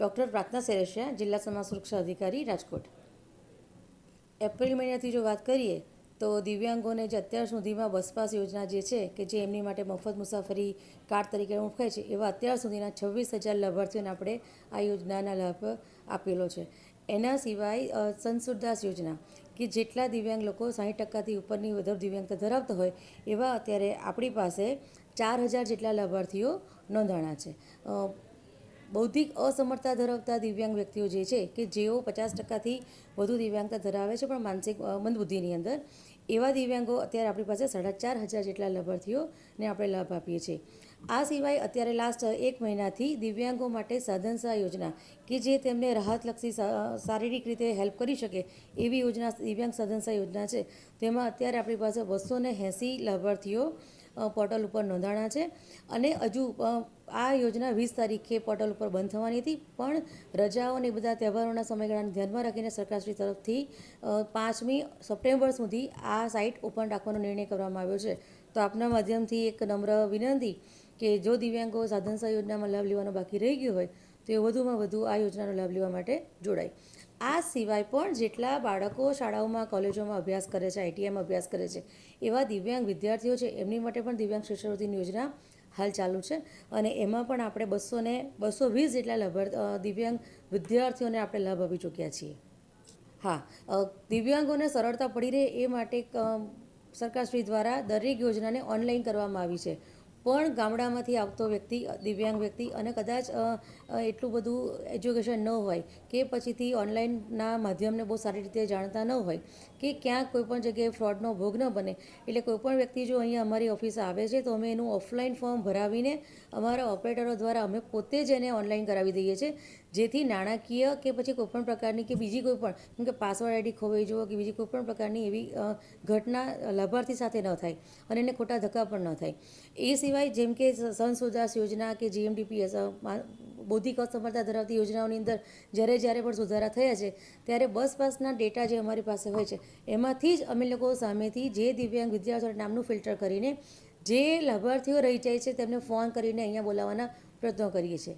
Doctor પ્રાર્થના સેરેશિયા જિલ્લા સમાજ સુરક્ષા અધિકારી રાજકોટ. એપ્રિલ મહિનાથી જો વાત કરીએ તો દિવ્યાંગોને જે અત્યાર સુધીમાં બસ પાસ યોજના જે છે કે જે એમની માટે મફત મુસાફરી કાર્ડ તરીકે ઓળખાય છે એવા અત્યાર સુધીના છવ્વીસ હજાર લાભાર્થીઓને આપણે આ યોજનાના લાભ આપેલો છે. એના સિવાય અ, સંતસુરદાસ યોજના કે જેટલા દિવ્યાંગ લોકો સાઠ ટકાથી ઉપરની વધુ દિવ્યાંગતા ધરાવતા હોય એવા અત્યારે આપણી પાસે ચાર હજાર જેટલા લાભાર્થીઓ નોંધાણા છે. બૌદ્ધિક અસમર્થતા ધરાવતા દિવ્યાંગ વ્યક્તિઓ જે છે કે જેઓ પચાસ ટકાથી વધુ દિવ્યાંગતા ધરાવે છે પણ માનસિક મંદબુદ્ધિની અંદર, એવા દિવ્યાંગો અત્યારે આપણી પાસે સાડા ચાર હજાર જેટલા લાભાર્થીઓને આપણે લાભ આપીએ છીએ. આ સિવાય અત્યારે લાસ્ટ એક મહિનાથી દિવ્યાંગો માટે સાધનસા યોજના કે જે તેમને રાહતલક્ષી શારીરિક રીતે હેલ્પ કરી શકે એવી યોજના, દિવ્યાંગ સાધનસા યોજના છે. તેમાં અત્યારે આપણી પાસે બસો ને એંસી લાભાર્થીઓ પોર્ટલ ઉપર નોંધાણા છે. અને હજુ આ યોજના વીસ તારીખે પોર્ટલ ઉપર બંધ થવાની હતી. પણ રજાઓ અને બધા તહેવારોના સમયગાળાને ધ્યાનમાં રાખીને સરકારશ્રી તરફથી પાંચમી સપ્ટેમ્બર સુધી આ સાઇટ ઓપન રાખવાનો નિર્ણય કરવામાં આવ્યો છે. તો આપના માધ્યમથી એક નમ્ર વિનંતી કે જો દિવ્યાંગો સાધનસા યોજનામાં લાભ લેવાનો બાકી રહી ગયો હોય, તો એ વધુમાં વધુ આ યોજનાનો લાભ લેવા માટે જોડાય. આ સિવાય પણ જેટલા બાળકો શાળાઓમાં, કોલેજોમાં અભ્યાસ કરે છે આઈટીઆઈમાં અભ્યાસ કરે છે, એવા દિવ્યાંગ વિદ્યાર્થીઓ છે, એમની માટે પણ દિવ્યાંગ શિષ્યવૃત્તિની યોજના હાલ ચાલુ છે. અને એમાં પણ આપણે બસો ને બસો વીસ જેટલા લાભાર્થ દિવ્યાંગ વિદ્યાર્થીઓને આપણે લાભ આપી ચૂક્યા છીએ. હા દિવ્યાંગોને સરળતા પડી રહે એ માટે સરકારશ્રી દ્વારા દરેક યોજનાને ઓનલાઈન કરવામાં આવી છે. પણ ગામડામાંથી આવતો વ્યક્તિ, દિવ્યાંગ વ્યક્તિ અને કદાચ એટલું બધું એજ્યુકેશન ન હોય કે પછીથી ઓનલાઈનના માધ્યમને બહુ સારી રીતે જાણતા ન હોય કે ક્યાંક કોઈપણ જગ્યાએ ફ્રોડનો ભોગ ન બને. એટલે કોઈપણ વ્યક્તિ જો અહીંયા અમારી ઓફિસે આવે છે તો અમે એનું ઓફલાઈન ફોર્મ ભરાવીને અમારા ઓપરેટરો દ્વારા અમે પોતે જ એને ઓનલાઈન કરાવી દઈએ છીએ. જેથી નાણાકીય કે પછી કોઈપણ પ્રકારની કે બીજી કોઈ પણ કે પાસવર્ડ આઈડી ખોવાઈ જવો કે બીજી કોઈપણ પ્રકારની એવી ઘટના લાભાર્થી સાથે ન થાય અને એને ખોટા ધક્કા પણ ન થાય. એ સિવાય જેમ કે સંશોધાસ યોજના કે જીએમડીપીએસ બૌદ્ધિક અસમર્થતા ધરાવતી યોજનાઓની અંદર જ્યારે જ્યારે પણ સુધારા થયા છે, ત્યારે બસ પાસના ડેટા જે અમારી પાસે હોય છે, એમાંથી જ અમે લોકો સામેથી જે દિવ્યાંગ વિદ્યાર્થીઓ નામનું ફિલ્ટર કરીને જે લાભાર્થીઓ રહી જાય છે તેમને ફોન કરીને અહીંયા બોલાવવાના પ્રયત્નો કરીએ છીએ.